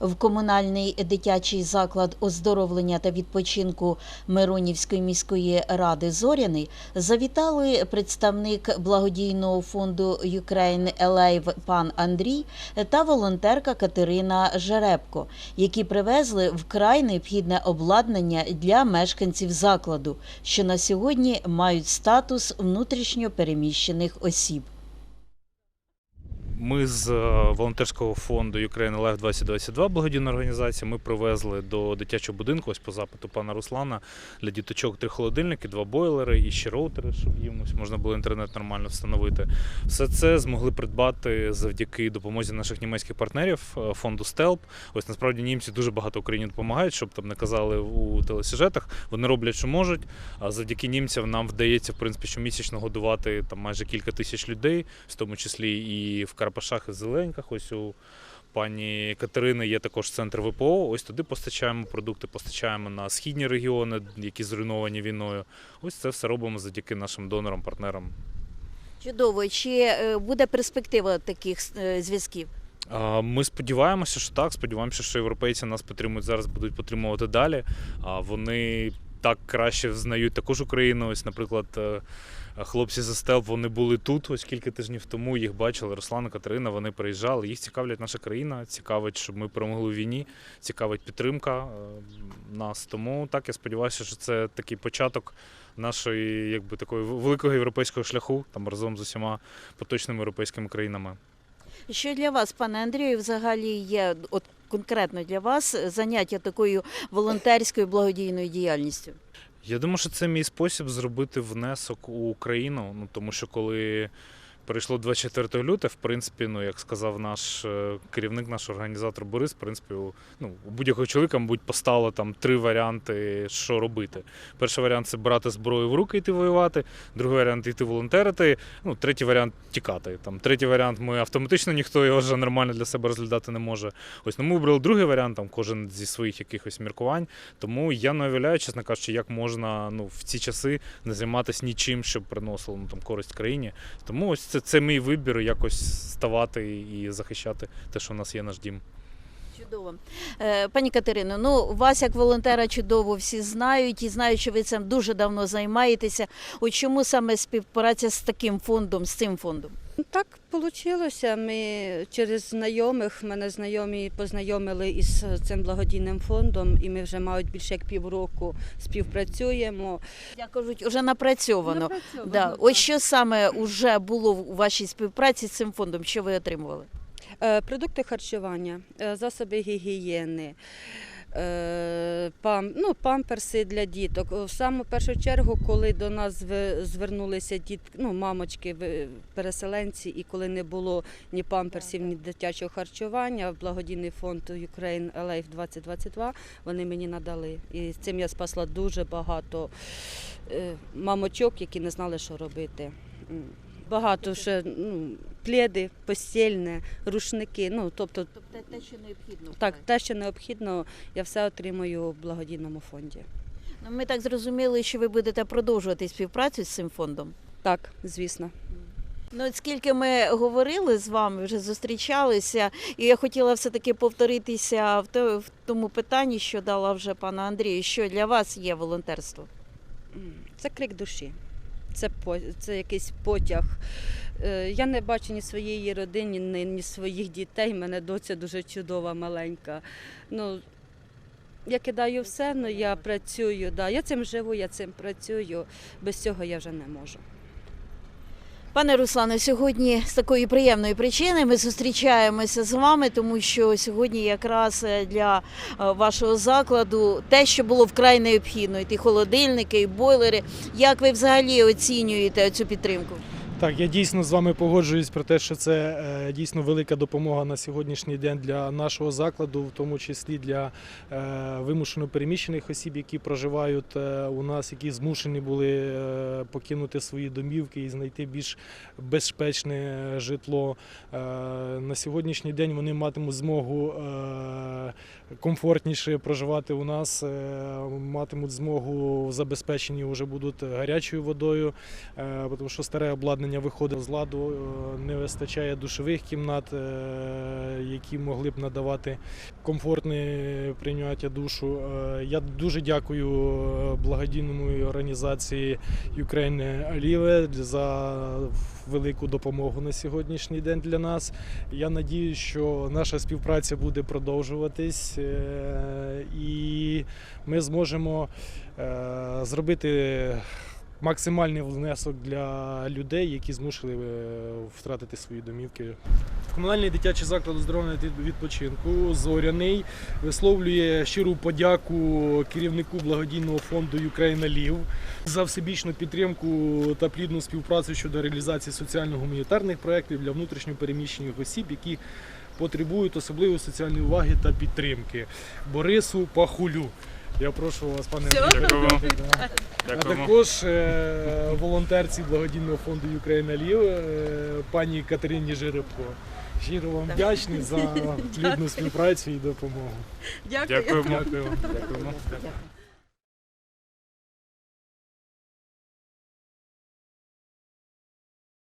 В комунальний дитячий заклад оздоровлення та відпочинку Миронівської міської ради Зоряний завітали представник благодійного фонду Ukraine Alive пан Андрій та волонтерка Катерина Жеребко, які привезли вкрай необхідне обладнання для мешканців закладу, що на сьогодні мають статус внутрішньо переміщених осіб. Ми з е, волонтерського фонду Ukraine Life 2022, благодійна організація, ми привезли до дитячого будинку, ось по запиту пана Руслана, для діточок три холодильники, два бойлери і ще роутери, щоб їм ось можна було інтернет нормально встановити. Все це змогли придбати завдяки допомозі наших німецьких партнерів е, фонду Стелп. Ось насправді німці дуже багато Україні допомагають, щоб там не казали у телесюжетах. Вони роблять, що можуть. А завдяки німцям нам вдається в принципі щомісячно годувати там майже кілька тисяч людей, в тому числі і в Карпашах, і Зеленьках. Ось у пані Катерини є також центр ВПО. Ось туди постачаємо продукти, постачаємо на східні регіони, які зруйновані війною. Ось це все робимо завдяки нашим донорам, партнерам. Чудово. Чи е, буде перспектива таких е, зв'язків? Ми сподіваємося, що так. Сподіваємося, що європейці нас підтримують зараз, будуть підтримувати далі. Вони так краще знають також Україну. Ось, наприклад, е, хлопці з Стелп вони були тут ось кілька тижнів тому. Їх бачили. Руслан і Катерина. Вони приїжджали. Їх цікавлять наша країна, цікавить, щоб ми перемогли у війні, цікавить підтримка е, нас. Тому так я сподіваюся, що це такий початок нашої, якби такої великого європейського шляху, там разом з усіма поточними європейськими країнами. Що для вас, пане Андрію, взагалі є от конкретно для вас заняття такою волонтерською благодійною діяльністю? Я думаю, що це мій спосіб зробити внесок у Україну. Ну тому що коли перейшло 24 лютого, в принципі, ну як сказав наш е, керівник, наш організатор Борис, в принципі, ну, у будь-якого чоловіка, мабуть, постало там три варіанти, що робити. Перший варіант це брати зброю в руки і йти воювати, другий варіант йти волонтерити. Ну, третій варіант тікати. Там третій варіант ми автоматично ніхто його вже нормально для себе розглядати не може. Ось ну, ми вибрали другий варіант, там кожен зі своїх якихось міркувань. Тому я не уявляю, чесно кажучи, як можна ну, в ці часи не займатися нічим, щоб приносило ну, там, користь країні. Тому ось це, це мій вибір якось ставати і захищати те, що в нас є наш дім. Чудово. Е, Пані Катерино, ну вас як волонтера чудово всі знають і знають, що ви цим дуже давно займаєтеся. От чому саме співпраця з таким фондом, з цим фондом? Ну, Так вийшло. Ми через знайомих мене знайомі познайомили із цим благодійним фондом, і ми вже мають більше як півроку співпрацюємо. Як кажуть, вже напрацьовано. Напрацьовано, Да. так. Ось що саме вже було у вашій співпраці з цим фондом, що ви отримували? Е, Продукти харчування, е, засоби гігієни. е, Пам, ну, памперси для діток. В саму першу чергу, коли до нас звернулися діт, ну, мамочки, переселенці, і коли не було ні памперсів, ні дитячого харчування, благодійний фонд Ukraine Alive 2022 вони мені надали. І з цим я спасла дуже багато мамочок, які не знали, що робити. Багато ще ну, пледи, постільне, рушники. Ну, тобто, Тобто те, що необхідно. так, те, що необхідно, я все отримую в благодійному фонді. Ну, ми так зрозуміли, що ви будете продовжувати співпрацю з цим фондом. Так, звісно. Ну, от скільки ми говорили з вами, вже зустрічалися, і я хотіла все-таки повторитися в, тому питанні, що дала вже пана Андрію, що для вас є волонтерство. Це крик душі, це, це якийсь потяг. Е, Я не бачу ні своєї родини, ні, ні своїх дітей. У мене доця дуже чудова, маленька. Ну, я кидаю все, але я працюю. Да. Я цим живу, я цим працюю. Без цього я вже не можу. Пане Руслане, сьогодні з такої приємної причини ми зустрічаємося з вами, тому що сьогодні якраз е, для е, вашого закладу те, що було вкрай необхідно, і ті холодильники, і бойлери. Як ви взагалі оцінюєте цю підтримку? Так, я дійсно з вами погоджуюсь про те, що це е, дійсно велика допомога на сьогоднішній день для нашого закладу, в тому числі для е, вимушено переміщених осіб, які проживають е, у нас, які змушені були покинути свої домівки і знайти більш безпечне житло. На сьогоднішній день вони матимуть змогу комфортніше проживати у нас, матимуть змогу забезпечені вже будуть гарячою водою, тому що старе обладнання опалення виходить з ладу, е, не вистачає душових кімнат, е, які могли б надавати комфортне прийняття душу. Е, Я дуже дякую благодійному організації Ukraine Alive за велику допомогу на сьогоднішній день для нас. Я надію, що наша співпраця буде продовжуватись і ми зможемо зробити максимальний внесок для людей, які змушені е, втратити свої домівки. Комунальний дитячий заклад оздоровлення відпочинку Зоряний висловлює щиру подяку керівнику благодійного фонду Ukraine Лів за всебічну підтримку та плідну співпрацю щодо реалізації соціально-гуманітарних проєктів для внутрішньопереміщених осіб, які потребують особливої соціальної уваги та підтримки. Борису Пахулю. Я прошу вас, пане Андрію, Дякую вам. да. А також е, волонтерці благодійного фонду Україна Лів е, пані Катерині Жеребко. Щиро вам вдячний за плідну співпрацю і допомогу. Дякуємо. Дякую. Дякуємо. Дякую.